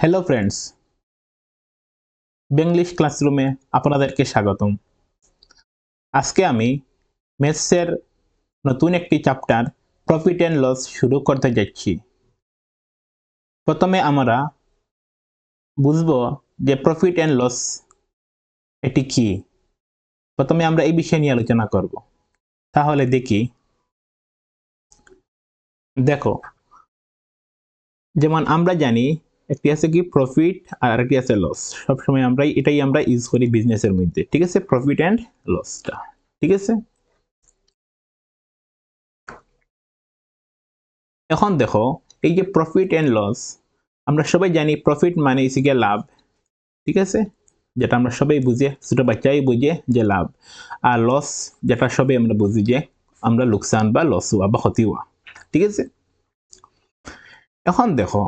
Hello friends বেঙ্গলিশ ক্লাসরুমে আপনাদেরকে স্বাগতম। আজকে আমি ম্যাথসের নতুন একটি চ্যাপ্টার প্রফিট অ্যান্ড লস শুরু করতে যাচ্ছি। প্রথমে আমরা বুঝব যে প্রফিট অ্যান্ড লস এটি কি। প্রথমে আমরা এই বিষয় নিয়ে আলোচনা করব। তাহলে দেখি। দেখো, যেমন আমরা জানি একটি আছে কি প্রফিট আর আরেকটি আছে লস সবসময় আমরা এটাই আমরা ইউজ করি বিজনেসের মধ্যে। ঠিক আছে? প্রফিট অ্যান্ড লসটা ঠিক আছে? এখন দেখো, এই যে প্রফিট অ্যান্ড লস আমরা সবাই জানি প্রফিট মানে হচ্ছে গিয়ে লাভ। ঠিক আছে? যেটা আমরা সবাই বুঝে, ছোটো বাচ্চাই বুঝে যে লাভ। আর লস যেটা সবাই আমরা বুঝি যে আমরা লোকসান বা লস হওয়া বা ক্ষতি হওয়া। ঠিক আছে? এখন দেখো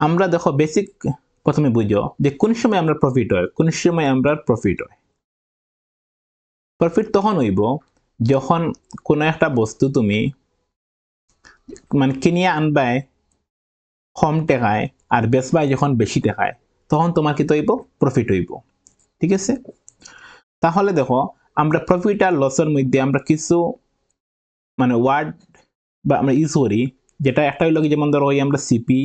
আমরা দেখো বেসিক প্রথমে বুঝো যে কোন সময় আমরা প্রফিট হয়, কোন সময় আমরা প্রফিট হয়। প্রফিট তখন হইব যখন কোনো একটা বস্তু তুমি মানে কিনিয়ে আনবাই কম টেকায় আর বেচবায় যখন বেশি টেকায়, তখন তোমার কি হইব প্রফিট হইব। ঠিক আছে? তাহলে দেখো আমরা প্রফিট আর লসের মধ্যে আমরা কিছু মানে ওয়ার্ড বা আমরা ইউজ করি, যেটা একটা হইল যেমন ধরো আমরা সিপি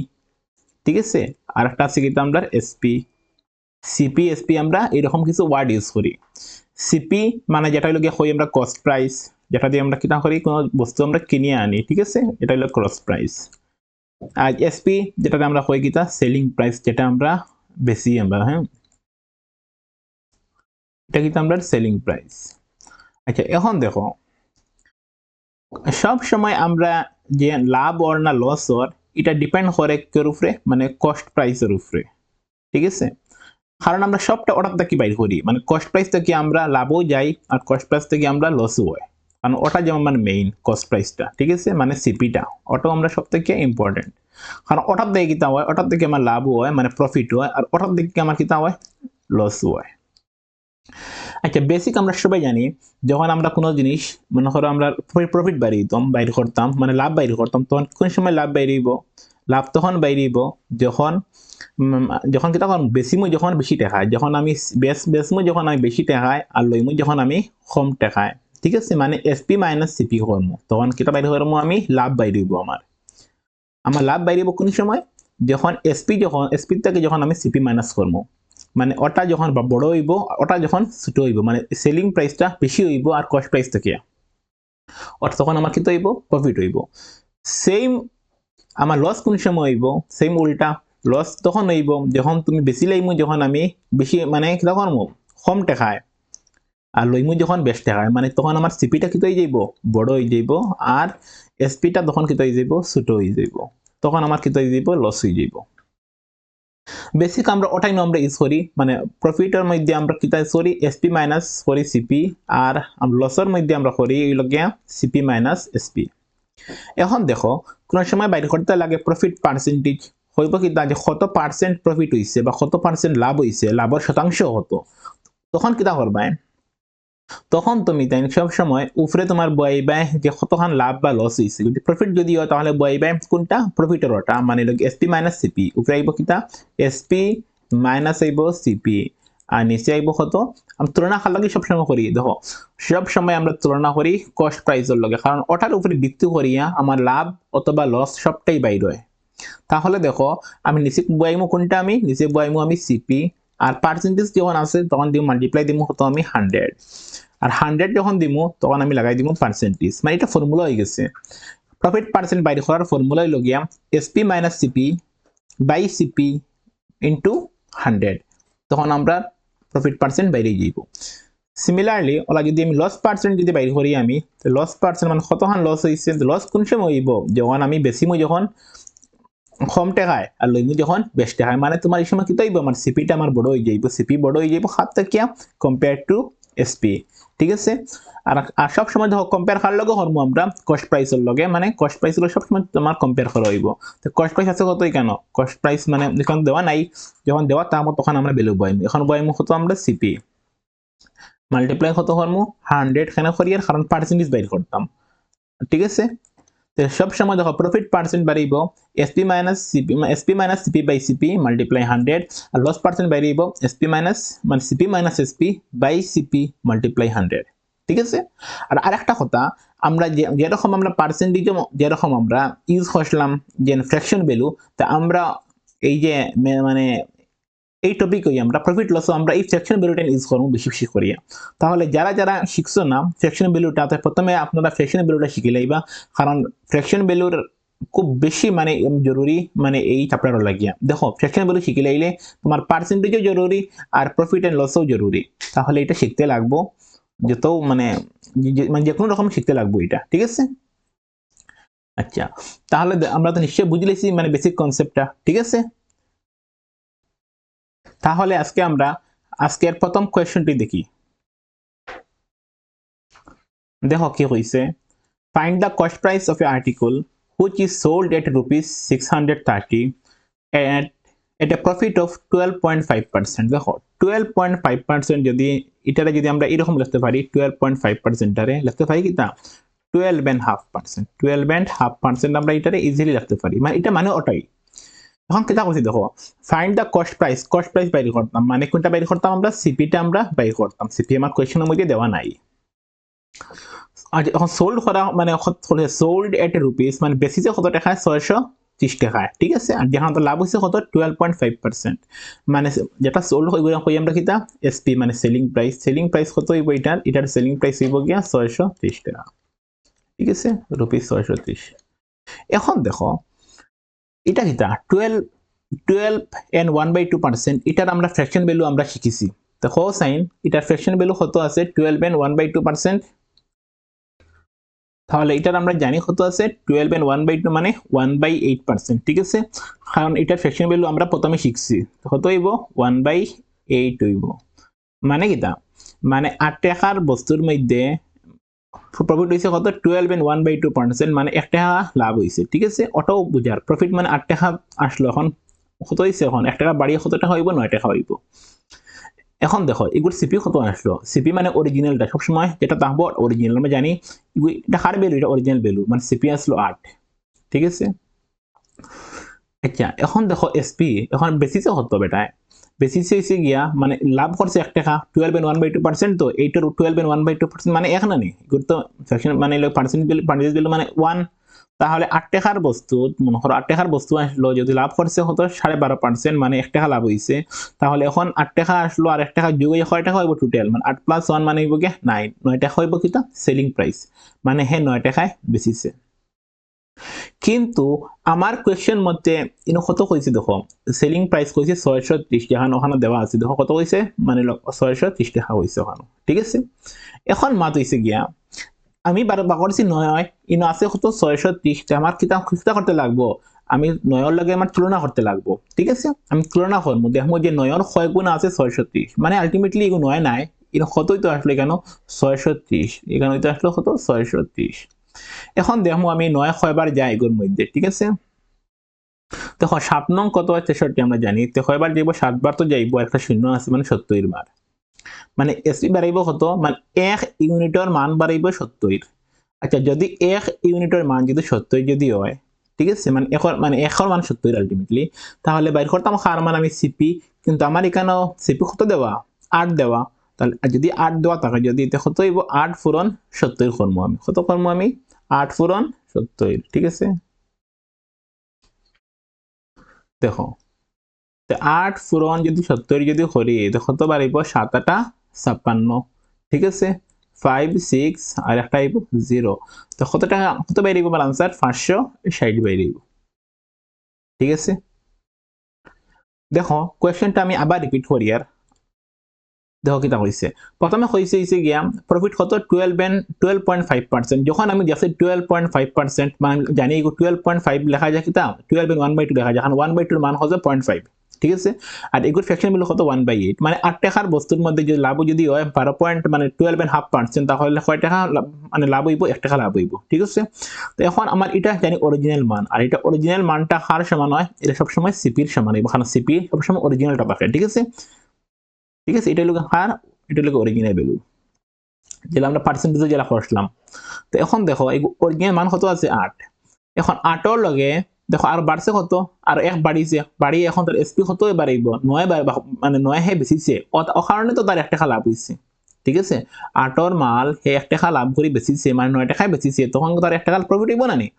ঠিক আছে? আর একটা আছে কিন্তু আমরা এসপি সিপি এসপি আমরা এরকম কিছু ওয়ার্ড ইউজ করি। সিপি মানে যেটা হলো হই আমরা কস্ট প্রাইস যেটা দিয়ে আমরা কিনা করি, কোনো বস্তু আমরা কিনে আনি, ঠিক আছে? এটা হলো কস্ট প্রাইস আর এসপি যেটাতে আমরা হই কিতা? সেলিং প্রাইস যেটা আমরা বেশি আমরা হ্যাঁ? এটা কিন্তু আমরা সেলিং প্রাইস আচ্ছা এখন দেখো সব সময় আমরা যে লাভ ওর না লস ওর এটা ডিপেন্ড করে কের উপরে? মানে কস্ট প্রাইসের উপরে। ঠিক আছে? কারণ আমরা সবটা ওটার থেকে বাইর করি। মানে কস্ট প্রাইস থেকে আমরা লাভও যাই আর কস্ট প্রাইস থেকে আমরা লসও হয়। কারণ ওটা যেমন মানে মেইন কস্ট প্রাইসটা ঠিক আছে? মানে সিপিটা ওটাও আমরা সব থেকে ইম্পর্টেন্ট কারণ ওটার দিকে কিতা হয়? ওটার থেকে আমার লাভও হয় মানে প্রফিট হয়। আর ওটার দিকে আমার কিতা হয়? লসও হয়। আচ্ছা বেসিক আমরা সবাই জানি, যখন আমরা কোনো জিনিস, মনে করো আমরা প্রফিট বাইরে দিতাম, বাইরে করতাম মানে লাভ বাইরে করতাম, তখন কোন সময় লাভ বাইরেইব লাভ তখন বাইরেইব যখন যখন কি তখন যখন বেশি টেকায় যখন আমি বেশ বেশমু যখন আমি বেশি টেকায় আর লইমু যখন আমি কম টেকায় ঠিক আছে? মানে এসপি মাইনাস সিপি করমু, তখন কিটা বাইরে করমু আমি লাভ বাইরেইব আমার। আমার লাভ বাইরেইব কোন সময়? যখন এসপি যখন এসপি থেকে যখন আমি সিপি মাইনাস করমু। মানে ওটা যখন বড় হইব, ওটা যখন ছোট হইব মানে সেলিং প্রাইসটা বেশি হইব আর কস্ট প্রাইস থেকে ওটা তখন আমার কিন্তু হইব প্রফিট হইব। সেম আমার লস কোন সময় হইব সেম উল্টা। লস তখন হইব, যখন তুমি বেশি লাইমু, যখন আমি বেশি মানে তখন কম টেকায়। আর লইমু যখন বেশ টেকায় মানে তখন আমার সিপিটা কিতো হয়ে যাইব, বড় হয়ে যাইব। আর এসপিটা তখন কিতো হয়ে যাইব, ছোট হয়ে যাইব। তখন আমার কিতো হয়ে যাইব লস হয়ে যাইব। বেসিক আমরা ওটাই আমরা ইউজ করি মানে প্রফিটের মধ্যে আমরা কিতা করি এসপি মাইনাস করি সিপি আর লসের মধ্যে আমরা করি এইগুলোকে সিপি মাইনাস এসপি এখন দেখো, কোনো সময় বাইর করতে লাগে প্রফিট পার্সেন্টেজ হইব কি যে কত পার্সেন্ট প্রফিট হয়েছে বা কত পার্সেন্ট লাভ হয়েছে লাভের শতাংশ কত? তখন কিতা করবাই তখন তুমি তাই সব সময় উপরে তোমার বয়াইবাই যে কতখান লাভ বা লস হয়েছে যদি প্রফিট যদি হয় তাহলে বয়াইবাই কোনটা? প্রফিটের ওটা। মানে এসপি মাইনাস সিপি উপরে আইব কিতা? এসপি মাইনাস আইব সিপি আর নিচে আইব কত? আমি তুলনা খার লগে সবসময় করি, দেখো। সব সময় আমরা তুলনা করি কস্ট প্রাইসের লগে। কারণ ওটার উপরে ভিত্তি করিয়া আমার লাভ অথবা লস সবটাই বাইর হয়। তাহলে দেখো, আমি নিচে বয়াইমু কোনটা আমি? নিচে বয়াইমু আমি সিপি আর পার্সেন্টেজ যখন আছে, তখন দিব মাল্টিপ্লাই দিব কত আমি হান্ড্রেড আর হান্ড্রেড যখন দিমু, তখন আমি লাগাই দিব পার্সেন্টেজ মানে এটা ফর্মুলা হয়ে গেছে। প্রফিট পার্সেন্ট বাইরে করার ফর্মুলা লগিয়া S P minus C P by C P into hundred তখন আমরা প্রফিট পার্সেন্ট বাইরে যাইব সিমিলারলি ওলা যদি আমি লস পার্সেন্ট যদি বাইর করি আমি লস পার্সেন্ট মানে কতখান লস হয়েছে লস কোন সময় হইব যখন আমি বেশি মই যখন কম টেকায়। আর লইমু যখন বেশ টেকায় মানে তোমার এই সময় কি হইব আমার সিপিটা আমার বড় হয়ে যাইব। সিপি বড় হয়ে যাইব হাত থেকে কম্পেয়ার টু এসপি ঠিক আছে? আর আর সব সময় দেখো কম্পেয়ার করার লগে হরমু আমরা কস্ট প্রাইসের লগে মানে কস্ট প্রাইস লগে সবসময় তোমার কম্পেয়ার করা হইব। তো কস্ট প্রাইস আছে কতই কেন? কস্ট প্রাইস মানে যখন দেওয়া নাই, যখন দেওয়া তার তখন আমরা ভ্যালু বইম। এখন বইম কত আমরা সিপি মাল্টিপ্লাই কত হরমু? হান্ড্রেড খানে আর কারণ পার্সেন্টেজ বাইর করতাম, ঠিক আছে? তো সব সময় দেখো profit percent বাড়িব S P minus C P S P minus C P by C P multiply hundred R loss percent বাড়িব এসপি মাইনাস মানে C P minus S P by C P multiply hundred ঠিক আছে? আর আরেকটা কথা, আমরা যে, যেরকম আমরা পার্সেন্টেজ যেরকম আমরা ইউজ করলাম যে ফ্র্যাকশন ভ্যালু তা আমরা এই যে মানে এই টপিক আমরা প্রফিট লস আমরা এই ফ্র্যাকশন ভ্যালুটা ইউজ করব বেশি বেশি করিয়া। তাহলে যারা যারা শিখছো না ফ্র্যাকশন ভ্যালুটা তো প্রথমে আপনারা ফ্র্যাকশন ভ্যালুটা শিখে লাইবা, কারণ ফ্র্যাকশন ভ্যালুর খুব বেশি মানে জরুরি মানে এই চ্যাপ্টার লাগিয়া। দেখো ফ্র্যাকশন ভ্যালু শিখে লাইলে তোমার পার্সেন্টেজও জরুরি আর প্রফিট অ্যান্ড লসও জরুরি। তাহলে এটা শিখতে লাগবো, যত মানে মানে যে কোনো রকম শিখতে লাগবো এটা, ঠিক আছে? আচ্ছা তাহলে আমরা তো নিশ্চয়ই বুঝলেছি মানে বেসিক কনসেপ্টটা ঠিক আছে? তাহলে আজকে আমরা, আজকের প্রথম কোয়েশ্চনটি দেখি। দেখো কি হয়েছে find the cost price of a article which is sold at rupees six hundred thirty at a profit of twelve point five percent দেখো টুয়েলভ পয়েন্ট ফাইভ পার্সেন্ট যদি, এটারে যদি আমরা এরকম লিখতে পারি টুয়েলভ পয়েন্ট ফাইভ পার্সেন্টারে লিখতে পারি কি তা? Twelve and half percent twelve and half percent আমরা এটারে ইজিলি লিখতে পারি। মানে এটা মানে ওটাই। এখন কেটা করছি দেখো find the cost price cost price বাইর করতাম মানে কোনটা বাইর করতাম আমরা? সিপিটা আমরা বাইর করতাম সিপি আমার কোয়েশনের মধ্যে দেওয়া নাই। আর এখন সোল্ড করা মানে সোল্ড এট রুপিস মানে বেশিতে কত টাকায় ছয়শো ত্রিশ টাকায় ঠিক আছে? আর যেখানে লাভ হয়েছে কত টুয়েলভ পয়েন্ট ফাইভ পার্সেন্ট মানে যেটা সোল্ড হইব কই আমরা কিতা? এসপি মানে সেলিং প্রাইস সেলিং প্রাইস কত হইব এটার এটার সেলিং প্রাইস হইব গিয়া ছয়শো ত্রিশ টাকা। ঠিক আছে? রুপিস ছয়শো ত্রিশ এখন দেখো এটা কিতা twelve twelve and one by two percent এটার আমরা ফ্র্যাকশন ভ্যালু আমরা শিখিছি। দেখো সাইন, এটার ফ্র্যাকশন ভ্যালু কত আছে? Twelve and one by two percent তাহলে এটার আমরা জানি কত আছে? Twelve and one by two মানে ওয়ান বাই এইট পার্সেন্ট ঠিক আছে? কারণ এটার ফ্র্যাকশন ভ্যালু আমরা প্রথমে শিখছি। কত হইব? ওয়ান বাই এইট হইব। মানে কিতা মানে আট টাকার বস্তুর মধ্যে প্রফিট হয়েছে কত? Twelve and one by two percent মানে এক টাকা লাভ হয়েছে ঠিক আছে? অটো বুঝার প্রফিট মানে আট টাকা আসলো এখন, কত হয়েছে এখন? এক টাকা বাড়িয়ে কত টাকা হইব নয় টাকা হইব এখন দেখো এগুলো সিপি কত আসলো? সিপি মানে অরিজিনালটা সবসময় যেটা তাহবো অরিজিনাল আমরা জানি এটা হার ভ্যালু এটা অরিজিনাল ভ্যালু মানে সিপি আসলো আট ঠিক আছে? আচ্ছা এখন দেখো এসপি এখন বেসিসে কত বেটায় বেসিসে গিয়া মানে লাভ করছে এক টাকা twelve and one by two percent তো এইটার twelve and one by two percent মানে এক না নেই তো, section মানে পার্সেন্ট বিল পার্সেন্টেজ বিল মানে ওয়ান তাহলে আট টাকার বস্তু, মনে করো আট টাকার বস্তু আসলো, যদি লাভ করছে হতো সাড়ে বারো পার্সেন্ট মানে এক টাকা লাভ হয়েছে তাহলে এখন আট টাকা আসলো আর এক টাকা যোগ কয় টাকা হইব টোটাল মানে আট প্লাস ওয়ান মানে হইব গিয়ে নাইন নয় টাকা হইব কিতা সেলিং প্রাইস মানে হে নয় টাকায় বেচিছে। কিন্তু আমার কোয়েশ্চেন মতে, ইনো কত কইছে দেখো? সেলিং প্রাইস কইছে ছয়শো ত্রিশ টাকা ওখানে দেওয়া আছে। দেখো কত কইছে মানে ছয়শো ত্রিশ টাকা কইছে ওখানে ঠিক আছে? এখন মাত হইছে গিয়া। আমি বারো বাকরছি নয়, ইনো আছে কত ছয়শো ত্রিশ টাকা? আমার কিতাব খুচরা করতে লাগবো। আমি নয়র লগে আমার তুলনা করতে লাগবো। ঠিক আছে? আমি তুলনা করব দেখব যে নয়র ছয় গুণ আছে ছয়শো ত্রিশ মানে আলটিমেটলি এগুলো নয় নাই। এর কতই তো আসলো কেন? ছয়শো ত্রিশ এখানে তো আসলো কত? ছয়শো ত্রিশ এখন দেখব আমি নয় ছয়বার যাই এগুলোর মধ্যে, ঠিক আছে? দেখো সাত নং কত হয় তেষট্টি আমরা জানি, তো কয়বার যাইব সাতবার তো যাইব, একটা শূন্য আছে মানে সত্তর বার। মানে এসপি বাড়াইব কত? মানে এক ইউনিটের মান বাড়াইব সত্তর। আচ্ছা যদি এক ইউনিটের মান যদি সত্তর যদি হয়, ঠিক আছে? মানে এখন মানে এখর মান সত্তর আলটিমেটলি তাহলে বাইর করতাম হার মান আমি সিপি কিন্তু আমার এখানেও সিপি কত দেওয়া আট দেওয়া তাহলে যদি আট দেওয়া থাকে, যদি এটা কত হইব? আট ফুরন সত্তর কর্ম আমি। কত কর্ম আমি? আট ফুরন সত্তর, ঠিক আছে? দেখো আট ফুরন যদি সত্তর যদি করি দেখো তো বাড়িব সাত আটা ছাপ্পান্ন, ঠিক আছে? ফাইভ সিক্স আর একটা আইব জিরো তো কত টাকা, কত বেরিয়ে আমার আনসার পাঁচশো ষাট বেরিয়ে ঠিক আছে? দেখো কোয়েশ্চেনটা আমি আবার রিপিট করি, আর দেখো কিতা কইছে প্রথমে কইছে হইছে গিয়া প্রফিট কত? Twelve and twelve point five percent যখন আমি দেখছি টুয়েলভ পয়েন্ট ফাইভ পার্সেন্ট মানে জানি টুয়েলভ পয়েন্ট ফাইভ লেখা যায় কিতা twelve and one by two লেখা যায়। কারণ ওয়ান বাই টুর মান হচ্ছে পয়েন্ট ফাইভ ঠিক আছে? আর এগুলো ফ্যাকশন বিল কত? ওয়ান বাই এইট মানে আট টাকার বস্তুর মধ্যে যদি লাভ যদি হয় বারো পয়েন্ট মানে টুয়েলভ এন্ড হাফ পার্সেন্ট তাহলে কয় টাকা মানে লাভ হইব, এক টাকা লাভ হইব। ঠিক আছে? তো এখন আমার এটা জানি অরিজিনাল মান। আর এটা অরিজিনাল মানটা কার সমান হয় এটা সবসময় সিপির সমান হইব কারণ সিপি সবসময় অরিজিনালটা পাবে ঠিক আছে? ঠিক আছে? এটা হলো হার, এটা হলো অরিজিনাল ভ্যালু যেটা আমরা পার্সেন্টেজে যেটা করছিলাম। তো এখন দেখো, এই অরিজিনাল মান কত আছে? আট। এখন আটর লগে, দেখো আর বাড়ছে কত? আর এক বাড়িছে বাড়ি এখন তার এসপি কত বাড়িব নয় মানে নয় হে বেশিছে ও কারণে তো তার একটা লাভ হয়েছে ঠিক আছে? আটর মাল সে এক টাকা লাভ করে বেচিছে মানে নয় টাকায় বেচিছে, তখন তার এক টাকা প্রফিট হইব না নি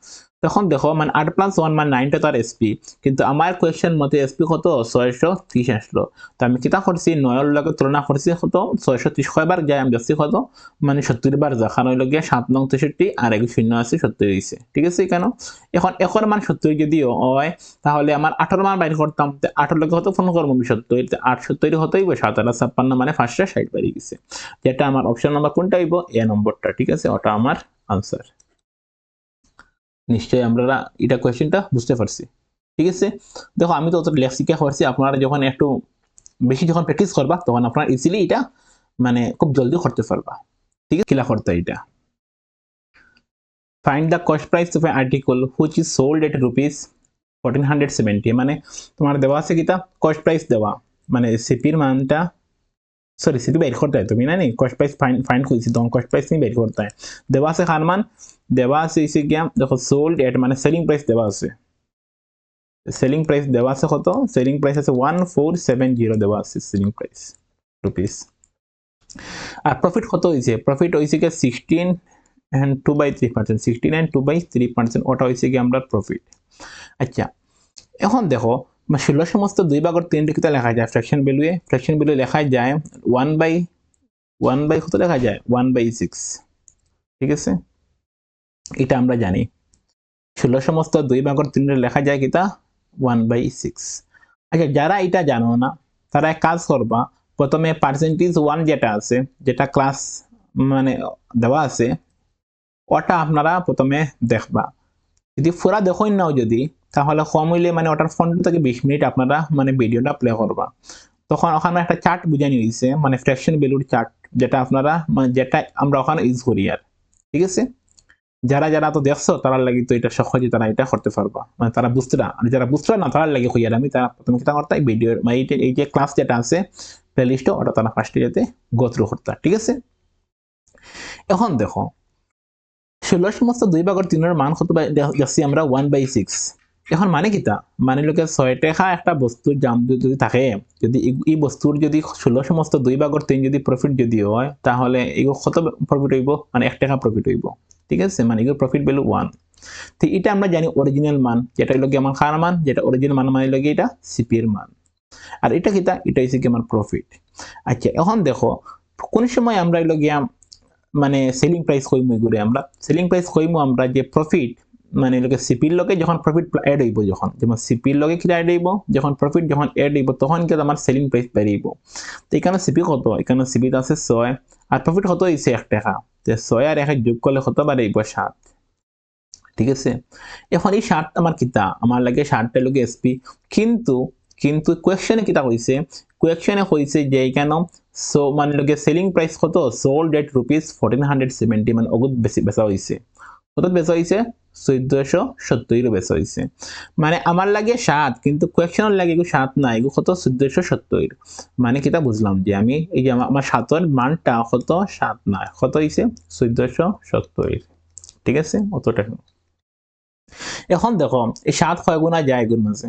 তখন দেখো মানে আট প্লাস ওয়ান মানে নাইনটা তার এসপি কিন্তু আমার কোয়েশ্চেন মতে এসপি কত? ছয়শো ত্রিশ আসলো তো আমি কিতা করছি নয়ের লগে তুলনা করছি কত? ছয়শো ত্রিশ কয়বার যায়, আমি বেশি কত? মানে সত্তর বার যা কারণ লগে সাত নং তেষট্টি আর এক শূন্য আছে সত্তর হয়েছে ঠিক আছে, কেন? এখন এখন মান সত্তর যদি হয়, তাহলে আমার আঠারো মান বাইর করতাম আঠারো লগে হতো ফোন করব আমি সত্তর আট সত্তর হতেই সাত আট ছাপ্পান্ন মানে পাঁচটা ষাট বাড়ি গেছে। যেটা আমার অপশন নাম্বার কোনটা হইব? এ নম্বরটা, ঠিক আছে? ওটা আমার আনসার নিশ্চয়ই আমরা এটা কোয়েশ্চেনটা বুঝতে পারছি। ঠিক আছে? দেখো, আমি তো অত লেখা পারছি আপনারা যখন একটু বেশি যখন প্র্যাকটিস করবা, তখন আপনারা ইজিলি এটা মানে খুব জলদি করতে পারবা। ঠিক আছে? কিলা করতে এটা। Find the cost price of article which is sold at rupees fourteen hundred seventy মানে তোমার দেওয়া আছে কিতা কস্ট প্রাইস দেওয়া। মানে সিপির মানটা সিপি বাইর করতে হয়। তুমি না নি কস্ট প্রাইস ফাইন ফাইন খুঁজছি তখন কস্ট প্রাইস তুমি বাইর করতে হয়। দেওয়া আছে খান মান দেওয়া আছে এসে গিয়া, দেখো সোল্ড এট মানে সেলিং প্রাইস দেওয়া আছে। সেলিং প্রাইস দেওয়া আছে কত? সেলিং প্রাইস আছে ওয়ান ফোর সেভেন জিরো দেওয়া আছে সেলিং প্রাইস রুপিস আর প্রফিট কত হয়েছে প্রফিট হয়েছে গিয়ে sixteen and two by three percent sixteen and two by three percent ওটা হয়েছে গিয়ে আমরা প্রফিট আচ্ছা এখন দেখো ষোলো সমস্ত দুই ভাগের তিনটে কিতা লেখা যায়। ফ্র্যাকশন ভ্যালুয়ে ফ্র্যাকশন ভ্যালু লেখা যায় ওয়ান বাই ওয়ান বাই কত লেখা যায়? ওয়ান বাই সিক্স ঠিক আছে? এটা আমরা জানি। ষোলো সমস্ত দুই ভাগের তিনটে লেখা যায় কিতা? ওয়ান বাই সিক্স আচ্ছা যারা এটা জানো না, তারা এক কাজ করবা। প্রথমে পার্সেন্টেজ ওয়ান যেটা আছে, যেটা ক্লাস মানে দেওয়া আছে, ওটা আপনারা প্রথমে দেখবা। যদি পুরা দেখুন নাও যদি তাহলে কম হইলে মানে ওটার পনেরো থেকে বিশ মিনিট আপনারা মানে ভিডিওটা প্লে করবা তখন ওখানে একটা চার্ট বুঝানি হয়েছে মানে ফ্র্যাকশন ভ্যালুর চার্ট যেটা আপনারা মানে যেটা আমরা ওখানে ইউজ করি আর। ঠিক আছে? যারা যারা তো দেখছ, তারা লাগি তো এটা সহজে তারা এটা করতে পারবা। মানে তারা বুঝতে না আর যারা বুঝতে না, তারা লাগে হইয়ার। আমি তারা প্রথমে কিতা করতে ভিডিওর মানে এই যে ক্লাস যেটা আছে প্লে লিস্ট ওটা তারা ফার্স্টে যাতে গোথ্রু করতে। ঠিক আছে? এখন দেখো ষোলো সমস্ত দুই ভাগের তিনের মান কত দেখছি আমরা ওয়ান বাই সিক্স এখন মানে কিতা মানে লোকে ছয় একটা বস্তুর দাম যদি থাকে, যদি এই বস্তুর যদি ষোলো সমস্ত দুই ভাগের তিন যদি প্রফিট যদি হয়, তাহলে এগুলো কত প্রফিট হইব? মানে এক টাকা প্রফিট হইব। ঠিক আছে? মানে এগুলো প্রফিট ভ্যালু ওয়ান তো এটা আমরা জানি অরিজিনাল মান, যেটা হইল আমার খার মান? যেটা অরিজিনাল মান মানে লগে এটা? সিপির মান। আর এটা কিতা এটা হচ্ছে কি আমার প্রফিট আচ্ছা এখন দেখো, কোন সময় আমরা এলো গিয়া মানে সেলিং প্রাইস কইমু এগুলো আমরা। সেলিং প্রাইস কইমু আমরা যে প্রফিট মানে লোকে সিপির লগে যখন প্রফিট অ্যাড হইব যখন, যেমন সিপির লগে কি অ্যাড হইব? যখন প্রফিট যখন অ্যাড হইব, তখন কিন্তু আমার সেলিং প্রাইস বেরিয়েব তো এখানে সিপি কত? এখানে সিপিতে আছে ছয়, আর প্রফিট কত হয়েছে এক টাকা? যে ছয় আর একে যোগ করলে কত বাড়াইব সাত। ঠিক আছে? এখন এই সাত আমার কিতা? আমার লাগে সাতটা লোকে এসপি কিন্তু কিন্তু কোয়েকশনে কিতা হয়েছে কোয়েকশনে হয়েছে যে এখানে সো মানে লোকে সেলিং প্রাইস কত? Sold at rupees fourteen hundred seventy মানে অগুত বেশি বেচা হয়েছে কত বেচা হয়েছে চৈধ্যশো সত্তরের বেচা হয়েছে মানে আমার লাগে সাত, কিন্তু কোয়েকশনের লাগে এগুলো সাত না এগুলো কত চোদ্দশো সত্তর? মানে কিতা বুঝলাম যে আমি এই যে আমার সাতের মানটা কত সাত না কত হয়েছে চোদ্দশো সত্তর। ঠিক আছে? অতটা এখন দেখো, এই সাত কয় গুণা যায় এগুলোর মাঝে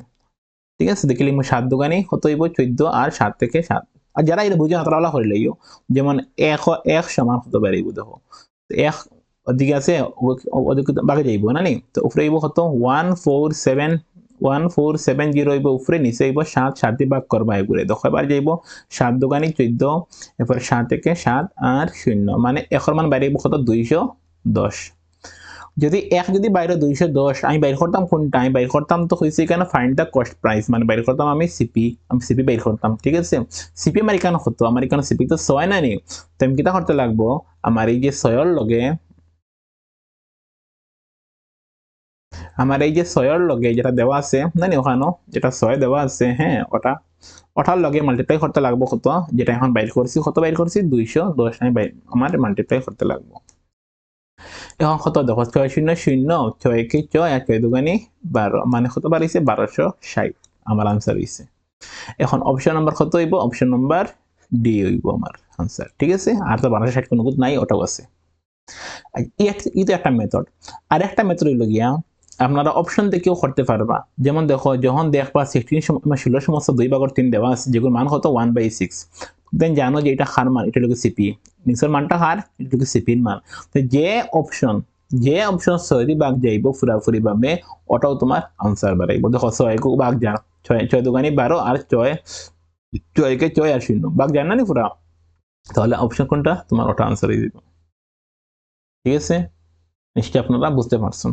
ঠিক আছে? দেখিলি মই সাত দোকানে কত হইব? চোদ্দ আর সাত থেকে সাত। আর যারা এটা বুঝে তারা করে লইও যেমন এক এক সমান কত বাড়িব দেখো এক ওদিকে আছে ওদিকে বাকি যাইব না তো উপরে আইব কত one four seven one four seven zero আইব উপরে নিচে আইব সাত সাতটি ভাগ করবা এগুলো দেখো এবার যাইব সাত দোকানে চোদ্দ এরপর সাত একে সাত আর শূন্য মানে এখর মান বাইরে আইব কত দুইশো দশ যদি এক যদি বাইরে দুইশো দশ আমি বাইর করতাম কোনটা আমি বাইর করতাম তো হয়েছে এখানে ফাইন্ড দ্য কস্ট প্রাইস মানে বাইর করতাম আমি সিপি আমি সিপি বাইর করতাম ঠিক আছে সিপি আমার এখানে হতো আমার এখানে সিপি তো ছয় না নি তো আমি কিতা করতে লাগবো আমার এই যে ছয়র লগে আমার এই যে ছয়ের লগে যেটা দেওয়া আছে জানি ওখানো যেটা ছয় দেওয়া আছে হ্যাঁ ওটা ওটার লগে মাল্টিপ্লাই করতে লাগবো কত? যেটা এখন বাইর করছি কত বাইর করছি দুইশো, দশ আমি আমার মাল্টিপ্লাই করতে লাগবো। এখন কত? দেখো ছয়, শূন্য শূন্য, ছয়, একে, ছয় আর ছয় দুগানি বারো মানে কত বাড়িছে বারোশো ষাট আমার আনসার হয়েছে এখন অপশন নাম্বার কত হইব অপশন নাম্বার ডি হইব আমার আনসার ঠিক আছে? আর তো বারোশো ষাট কোনো নাই ওটাও আছে। তো একটা মেথড আর একটা মেথড হইল গিয়া আপনারা অপশন দেখেও করতে পারবা। যেমন দেখো, যখন দেখবা সিক্সটিন ষোলো সমস্ত দুই ভাগর তিন দেওয়া আছে যেগুলো মান হতো ওয়ান বাই সিক্স দেন জানো যে এটা হার মান, এটা সিপি নিচের মানটা হার এটা সিপির মান। তো যে অপশন যে অপশন ছয় ভাগ যাইব ফুরাফুরি ভাবে ওটাও তোমার আনসার বাড়াইব দেখো ছয় গো ভাগ যান ছয় ছয় দোকানি বারো আর ছয়, ছয়কে ছয় আর শূন্য। বাঘ যান না নি পুরা তাহলে অপশন কোনটা? তোমার ওটা আনসার হয়ে যাবে ঠিক আছে? নিশ্চয়ই আপনারা বুঝতে পারছেন।